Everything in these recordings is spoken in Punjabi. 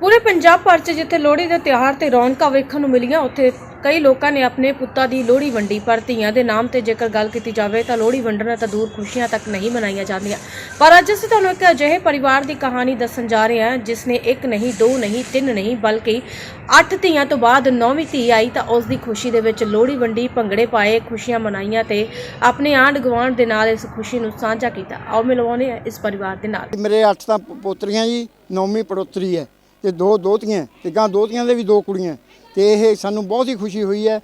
ਪੂਰੇ ਪੰਜਾਬ ਭਰ 'ਚ ਜਿੱਥੇ ਲੋਹੜੀ ਦੇ ਤਿਉਹਾਰ ਤੇ ਰੌਣਕਾਂ ਵੇਖਣ ਨੂੰ ਮਿਲੀਆਂ, ਉੱਥੇ ਕਈ ਲੋਕਾਂ ਨੇ ਆਪਣੇ ਪੁੱਤਾਂ ਦੀ ਲੋਹੜੀ ਵੰਡੀ। ਪਰ ਧੀਆਂ ਦੇ ਨਾਮ ਤੇ ਜੇਕਰ ਗੱਲ ਕੀਤੀ ਜਾਵੇ ਤਾਂ ਲੋਹੜੀ ਵੰਡਣਾ ਤਾਂ ਦੂਰ ਖੁਸ਼ੀਆਂ ਤੱਕ ਨਹੀਂ ਮਨਾਈਆਂ ਜਾਂਦੀਆਂ। ਪਰ ਅੱਜ ਅਸੀਂ ਤੁਹਾਨੂੰ ਇੱਕ ਅਜਿਹੇ ਪਰਿਵਾਰ ਦੀ ਕਹਾਣੀ ਦੱਸਣ ਜਾ ਰਹੇ ਹਾਂ, ਜਿਸ ਨੇ ਇੱਕ ਨਹੀਂ, ਦੋ ਨਹੀਂ, ਤਿੰਨ ਨਹੀਂ, ਬਲਕਿ ਅੱਠ ਧੀਆਂ ਤੋਂ ਬਾਅਦ ਨੌਵੀਂ ਧੀ ਆਈ ਤਾਂ ਉਸ ਦੀ ਖੁਸ਼ੀ ਦੇ ਵਿੱਚ ਲੋਹੜੀ ਵੰਡੀ, ਭੰਗੜੇ ਪਾਏ, ਖੁਸ਼ੀਆਂ ਮਨਾਈਆਂ ਤੇ ਆਪਣੇ ਆਂਢ ਗੁਆਂਢ ਦੇ ਨਾਲ ਇਸ ਖੁਸ਼ੀ ਨੂੰ ਸਾਂਝਾ ਕੀਤਾ। ਆਓ ਮਿਲਵਾਉਂਦੇ ਹਾਂ ਇਸ ਪਰਿਵਾਰ ਦੇ ਨਾਲ। ਮੇਰੇ ਅੱਠ ਤਾਂ ਪੋਤਰੀਆਂ ਜੀ, ਨੌਵੀਂ ਪੜੋਤਰੀ ਹੈ। ਤੇ ਦੋ ਦੋਤੀਆਂ, ਤੇ ਗਾਂ ਦੋਤੀਆਂ ਦੇ ਵੀ ਦੋ ਕੁੜੀਆਂ। ਤੇ ਇਹ ਸਾਨੂੰ ਬਹੁਤ ਹੀ ਖੁਸ਼ੀ ਹੋਈ ਹੈ।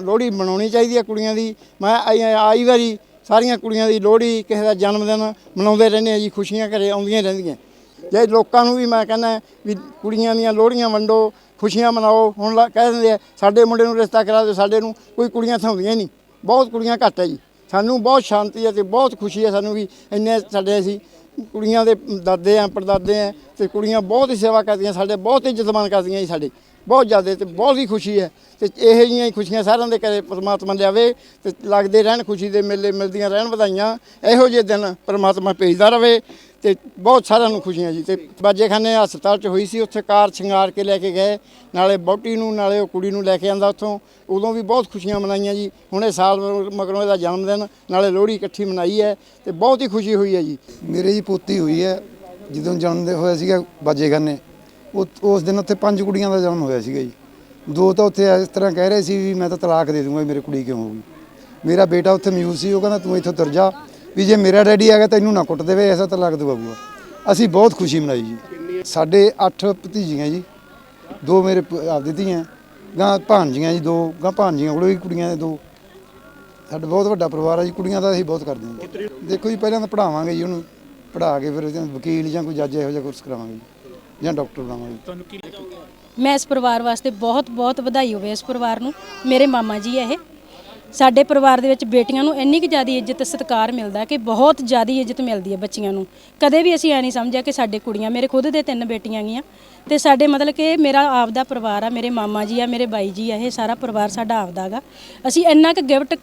ਲੋਹੜੀ ਮਨਾਉਣੀ ਚਾਹੀਦੀ ਹੈ ਕੁੜੀਆਂ ਦੀ। ਮੈਂ ਆਈ ਆਈ ਵਾਰੀ ਸਾਰੀਆਂ ਕੁੜੀਆਂ ਦੀ ਲੋਹੜੀ ਕਿਸੇ ਦਾ ਜਨਮ ਦਿਨ ਮਨਾਉਂਦੇ ਰਹਿੰਦੇ ਆ ਜੀ, ਖੁਸ਼ੀਆਂ ਘਰੇ ਆਉਂਦੀਆਂ ਰਹਿੰਦੀਆਂ। ਜੇ ਲੋਕਾਂ ਨੂੰ ਵੀ ਮੈਂ ਕਹਿੰਦਾ ਵੀ ਕੁੜੀਆਂ ਦੀਆਂ ਲੋਹੜੀਆਂ ਵੰਡੋ, ਖੁਸ਼ੀਆਂ ਮਨਾਓ। ਹੁਣ ਲਾ- ਕਹਿ ਦਿੰਦੇ ਆ, ਸਾਡੇ ਮੁੰਡੇ ਨੂੰ ਰਿਸ਼ਤਾ ਕਰਾ ਦਿਓ, ਸਾਡੇ ਨੂੰ ਕੋਈ ਕੁੜੀਆਂ ਥਾਉਂਦੀਆਂ ਹੀ ਨਹੀਂ। ਬਹੁਤ ਕੁੜੀਆਂ ਘੱਟ ਹੈ ਜੀ। ਸਾਨੂੰ ਬਹੁਤ ਸ਼ਾਂਤੀ ਹੈ ਤੇ ਬਹੁਤ ਖੁਸ਼ੀ ਹੈ ਸਾਨੂੰ ਵੀ ਇੰਨੇ ਸਾਡੇ ਅਸੀਂ ਕੁੜੀਆਂ ਦੇ ਦਾਦੇ ਆ, ਪੜਦਾਦੇ ਆ ਤੇ ਕੁੜੀਆਂ ਬਹੁਤ ਹੀ ਸੇਵਾ ਕਰਦੀਆਂ, ਸਾਡੇ ਬਹੁਤ ਇੱਜ਼ਤ ਮਾਣ ਕਰਦੀਆਂ ਜੀ ਸਾਡੇ। ਬਹੁਤ ਜ਼ਿਆਦਾ ਤੇ ਬਹੁਤ ਹੀ ਖੁਸ਼ੀ ਹੈ ਤੇ ਇਹੋ ਜਿਹੀਆਂ ਹੀ ਖੁਸ਼ੀਆਂ ਸਾਰਿਆਂ ਦੇ ਘਰੇ ਪਰਮਾਤਮਾ ਲਿਆਵੇ ਤੇ ਲੱਗਦੇ ਰਹਿਣ ਖੁਸ਼ੀ ਦੇ ਮੇਲੇ ਮਿਲਦੀਆਂ ਰਹਿਣ ਵਧਾਈਆਂ। ਇਹੋ ਜਿਹੇ ਦਿਨ ਪਰਮਾਤਮਾ ਭੇਜਦਾ ਰਵੇ। ਤੇ ਬਹੁਤ ਸਾਰਿਆਂ ਨੂੰ ਖੁਸ਼ੀਆਂ ਜੀ। ਤੇ ਬਾਜੇਖਾਨੇ ਹਸਪਤਾਲ 'ਚ ਹੋਈ ਸੀ, ਉੱਥੇ ਕਾਰ ਸ਼ਿੰਗਾਰ ਕੇ ਲੈ ਕੇ ਗਏ। ਨਾਲੇ ਬੌਟੀ ਨੂੰ, ਨਾਲੇ ਉਹ ਕੁੜੀ ਨੂੰ ਲੈ ਕੇ ਆਂਦਾ ਉੱਥੋਂ। ਉਦੋਂ ਵੀ ਬਹੁਤ ਖੁਸ਼ੀਆਂ ਮਨਾਈਆਂ ਜੀ। ਹੁਣੇ ਸਾਲ ਮਗਰੋਂ ਇਹਦਾ ਜਨਮ ਦਿਨ, ਨਾਲੇ ਲੋਹੜੀ ਇਕੱਠੀ ਮਨਾਈ ਹੈ ਤੇ ਬਹੁਤ ਹੀ ਖੁਸ਼ੀ ਹੋਈ ਹੈ ਜੀ। ਮੇਰੇ ਜੀ ਪੋਤੀ ਹੋਈ ਹੈ, ਜਦੋਂ ਜਨਮ ਦੇ ਹੋਇਆ ਸੀਗਾ ਬਾਜੇਖਾਨੇ, ਉਹ, ਉਸ ਦਿਨ ਉੱਥੇ ਪੰਜ ਕੁੜੀਆਂ ਦਾ ਜਨਮ ਹੋਇਆ ਸੀਗਾ ਜੀ। ਦੋ ਤਾਂ ਉੱਥੇ ਇਸ ਤਰ੍ਹਾਂ ਕਹਿ ਰਹੇ ਸੀ ਵੀ ਮੈਂ ਤਾਂ ਤਲਾਕ ਦੇ ਦੂੰਗਾ ਮੇਰੇ ਕੁੜੀ ਕਿਉਂ ਹੋਊਗੀ। ਮੇਰਾ ਬੇਟਾ ਉੱਥੇ ਮੌਜੂਦ ਸੀ, ਉਹ ਕਹਿੰਦਾ ਤੂੰ ਇੱਥੋਂ ਤੁਰ ਜਾ। ਵੀ ਜੇ ਮੇਰਾ ਡੈਡੀ ਆ ਗਿਆ ਤਾਂ ਇਹਨੂੰ ਨਾ ਕੁੱਟ ਦੇਵੇ, ਐਸਾ ਤਲਾਕ ਦਵਾਊਗਾ ਅਸੀਂ ਬਹੁਤ ਖੁਸ਼ੀ ਮਨਾਈ ਜੀ। ਸਾਡੇ 8 ਭਤੀਜੀਆਂ ਜੀ, ਦੋ ਮੇਰੇ ਪ- ਆਪਦੀ ਧੀਆਂ, ਗਾਂ ਭਾਣਜੀਆਂ ਜੀ ਦੋ, ਗਾਂ ਭਾਣਜੀਆਂ ਕੋਲ ਵੀ ਕੁੜੀਆਂ ਦੇ ਦੋ। ਸਾਡਾ ਬਹੁਤ ਵੱਡਾ ਪਰਿਵਾਰ ਹੈ ਜੀ, ਕੁੜੀਆਂ ਦਾ ਅਸੀਂ ਬਹੁਤ ਕਰਦੇ ਹਾਂ ਦੇਖੋ ਜੀ, ਪਹਿਲਾਂ ਤਾਂ ਪੜਾਵਾਂਗੇ ਜੀ ਉਹਨੂੰ ਪੜਾ ਕੇ ਫਿਰ ਵਕੀਲ ਜਾਂ ਕੋਈ ਜੱਜ ਇਹੋ ਜਿਹਾ ਕੋਰਸ ਕਰਾਵਾਂਗੇ ਜੀ, ਜਾਂ ਡਾਕਟਰ ਬਣਾਵਾਂਗੇ। ਮੈਂ ਇਸ ਪਰਿਵਾਰ ਵਾਸਤੇ ਬਹੁਤ ਬਹੁਤ ਵਧਾਈ ਹੋਵੇ ਇਸ ਪਰਿਵਾਰ ਨੂੰ, ਮੇਰੇ ਮਾਮਾ ਜੀ ਹੈ ਇਹ। ਸਾਡੇ ਪਰਿਵਾਰ ਦੇ ਵਿੱਚ ਬੇਟੀਆਂ ਨੂੰ ਇੰਨੀ ਕੁ ਜ਼ਿਆਦਾ ਇੱਜ਼ਤ, ਸਤਿਕਾਰ ਮਿਲਦਾ ਕਿ ਬਹੁਤ ਜ਼ਿਆਦਾ ਇੱਜ਼ਤ ਮਿਲਦੀ ਹੈ ਬੱਚੀਆਂ ਨੂੰ। ਕਦੇ ਵੀ ਅਸੀਂ ਐ ਨਹੀਂ ਸਮਝਿਆ ਕਿ ਸਾਡੇ ਕੁੜੀਆਂ, ਮੇਰੇ ਖੁਦ ਦੇ ਤਿੰਨ ਬੇਟੀਆਂ ਗੀਆਂ ਤੇ ਸਾਡੇ ਮਤਲਬ ਕਿ ਮੇਰਾ ਆਪਦਾ ਪਰਿਵਾਰ ਆ, ਮੇਰੇ ਮਾਮਾ ਜੀ ਆ, ਮੇਰੇ ਬਾਈ ਜੀ ਆ, ਇਹ ਸਾਰਾ ਪਰਿਵਾਰ ਸਾਡਾ ਆਪਦਾ ਗਾ ਅਸੀਂ ਇੰਨਾ ਕੁ ਗਿਫਟ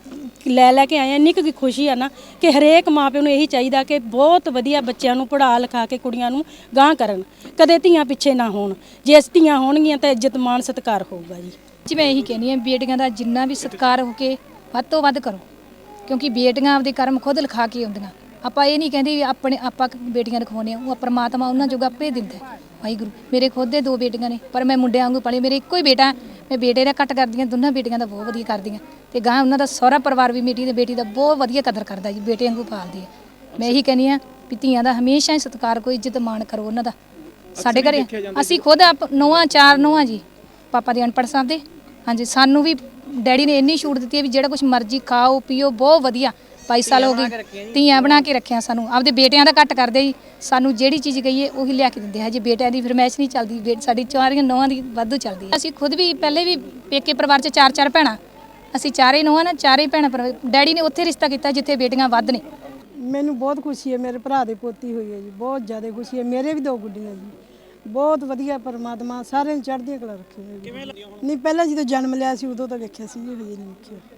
ਲੈ ਲੈ ਕੇ ਆਏ ਇੰਨੀ ਕੁ ਖੁਸ਼ੀ ਆ ਨਾ ਕਿ ਹਰੇਕ ਮਾਪਿਓ ਨੂੰ ਇਹੀ ਚਾਹੀਦਾ ਕਿ ਬਹੁਤ ਵਧੀਆ ਬੱਚਿਆਂ ਨੂੰ ਪੜ੍ਹਾ, ਲਿਖਾ ਕੇ ਕੁੜੀਆਂ ਨੂੰ ਗਾਂਹ ਕਰਨ। ਕਦੇ ਧੀਆਂ ਪਿੱਛੇ ਨਾ ਹੋਣ। ਜੇ ਅਸੀਂ ਧੀਆਂ ਹੋਣਗੀਆਂ ਤਾਂ ਇੱਜ਼ਤ ਮਾਣ ਸਤਿਕਾਰ ਹੋਊਗਾ ਜੀ। ਜੀ, ਮੈਂ ਇਹੀ ਕਹਿੰਦੀ ਹਾਂ, ਬੇਟੀਆਂ ਦਾ ਜਿੰਨਾ ਵੀ ਸਤਿਕਾਰ ਹੋ ਕੇ ਵੱਧ ਤੋਂ ਵੱਧ ਕਰੋ। ਕਿਉਂਕਿ ਬੇਟੀਆਂ ਆਪਦੇ ਕਰਮ ਖੁਦ ਲਿਖਾ ਕੇ ਆਉਂਦੀਆਂ। ਆਪਾਂ ਇਹ ਨਹੀਂ ਕਹਿੰਦੇ ਵੀ ਆਪਣੇ ਆਪਾਂ ਬੇਟੀਆਂ ਦਿਖਾਉਣੇ ਆ ਉਹ ਪਰਮਾਤਮਾ ਉਹਨਾਂ ਜੋਗਾ ਆਪੇ ਦਿੰਦਾ। ਵਾਹਿਗੁਰੂ ਮੇਰੇ ਖੁਦ ਦੇ ਦੋ ਬੇਟੀਆਂ ਨੇ ਪਰ ਮੈਂ ਮੁੰਡਿਆਂ ਵਾਂਗੂ ਪਲੀ ਮੇਰੇ ਇੱਕੋ ਹੀ ਬੇਟਾ। ਮੈਂ ਬੇਟੇ ਦਾ ਕੱਟ ਕਰਦੀਆਂ ਦੋਨਾਂ ਬੇਟੀਆਂ ਦਾ ਬਹੁਤ ਵਧੀਆ ਕਰਦੀਆਂ ਤੇ ਗਾਂ ਉਹਨਾਂ ਦਾ ਸਹੁਰਾ ਪਰਿਵਾਰ ਵੀ ਮੇਰੀ ਤੇ ਬੇਟੀ ਦਾ ਬਹੁਤ ਵਧੀਆ ਕਦਰ ਕਰਦਾ ਜੀ ਬੇਟੇ ਵਾਂਗੂ ਪਾਲਦੀ ਹੈ। ਮੈਂ ਇਹੀ ਕਹਿੰਦੀ ਆ ਵੀ ਧੀਆਂ ਦਾ ਹਮੇਸ਼ਾ ਹੀ ਸਤਿਕਾਰ ਕੋਈ ਇੱਜ਼ਤ ਮਾਣ ਕਰੋ ਉਹਨਾਂ ਦਾ। ਸਾਡੇ ਘਰੇ ਅਸੀਂ ਖੁਦ ਆਪ ਨੌਵਾਂ ਚਾਰ ਨੌਵਾਂ ਜੀ ਪਾਪਾ ਦੇ ਅਨਪੜ੍ਹ ਸਾਹਿਬ ਦੇ ਹਾਂਜੀ ਸਾਨੂੰ ਵੀ ਡੈਡੀ ਨੇ ਇੰਨੀ ਛੂਟ ਦਿੱਤੀ ਹੈ ਵੀ ਜਿਹੜਾ ਕੁਝ ਮਰਜ਼ੀ ਖਾਓ ਪੀਓ ਬਹੁਤ ਵਧੀਆ। 22 ਸਾਲ ਹੋ ਗਏ ਧੀਆਂ ਬਣਾ ਕੇ ਰੱਖਿਆ ਸਾਨੂੰ। ਆਪਦੇ ਬੇਟਿਆਂ ਦਾ ਘੱਟ ਕਰਦੇ ਜੀ। ਸਾਨੂੰ ਜਿਹੜੀ ਚੀਜ਼ ਕਹੀਏ ਉਹੀ ਲਿਆ ਕੇ ਦਿੰਦੇ ਹੈ ਜੇ ਬੇਟਿਆਂ ਦੀ ਫਰਮਾਇਸ਼ ਨਹੀਂ ਚੱਲਦੀ ਸਾਡੀ ਚਾਰੀਆਂ ਨੌਵਾਂ ਦੀ ਵਾਧੂ ਚੱਲਦੀ ਹੈ। ਅਸੀਂ ਖੁਦ ਵੀ ਪਹਿਲੇ ਵੀ ਪੇਕੇ ਪਰਿਵਾਰ 'ਚ ਚਾਰ ਚਾਰ ਭੈਣਾਂ। ਅਸੀਂ ਚਾਰੇ ਨੌਵਾਂ ਨਾ ਚਾਰੇ ਭੈਣਾਂ ਪਰ ਡੈਡੀ ਨੇ ਉੱਥੇ ਰਿਸ਼ਤਾ ਕੀਤਾ ਜਿੱਥੇ ਬੇਟੀਆਂ ਵੱਧ ਨੇ। ਮੈਨੂੰ ਬਹੁਤ ਖੁਸ਼ੀ ਹੈ ਮੇਰੇ ਭਰਾ ਦੀ ਪੋਤੀ ਹੋਈ ਹੈ ਜੀ। ਬਹੁਤ ਜ਼ਿਆਦਾ ਖੁਸ਼ੀ ਹੈ। ਮੇਰੇ ਵੀ ਦੋ ਗੁੱਡੀਆਂ ਜੀ। ਬਹੁਤ ਵਧੀਆ ਪਰਮਾਤਮਾ, ਸਾਰਿਆਂ ਨੂੰ ਚੜ੍ਹਦੀਆਂ ਕਲਾ ਰੱਖੇ ਹੋਏ ਨਹੀਂ, ਪਹਿਲਾਂ ਜਦੋਂ ਜਨਮ ਲਿਆ ਸੀ, ਉਦੋਂ ਤਾਂ ਵੇਖਿਆ ਸੀ ਹਜੇ ਨਹੀਂ ਵੇਖਿਆ।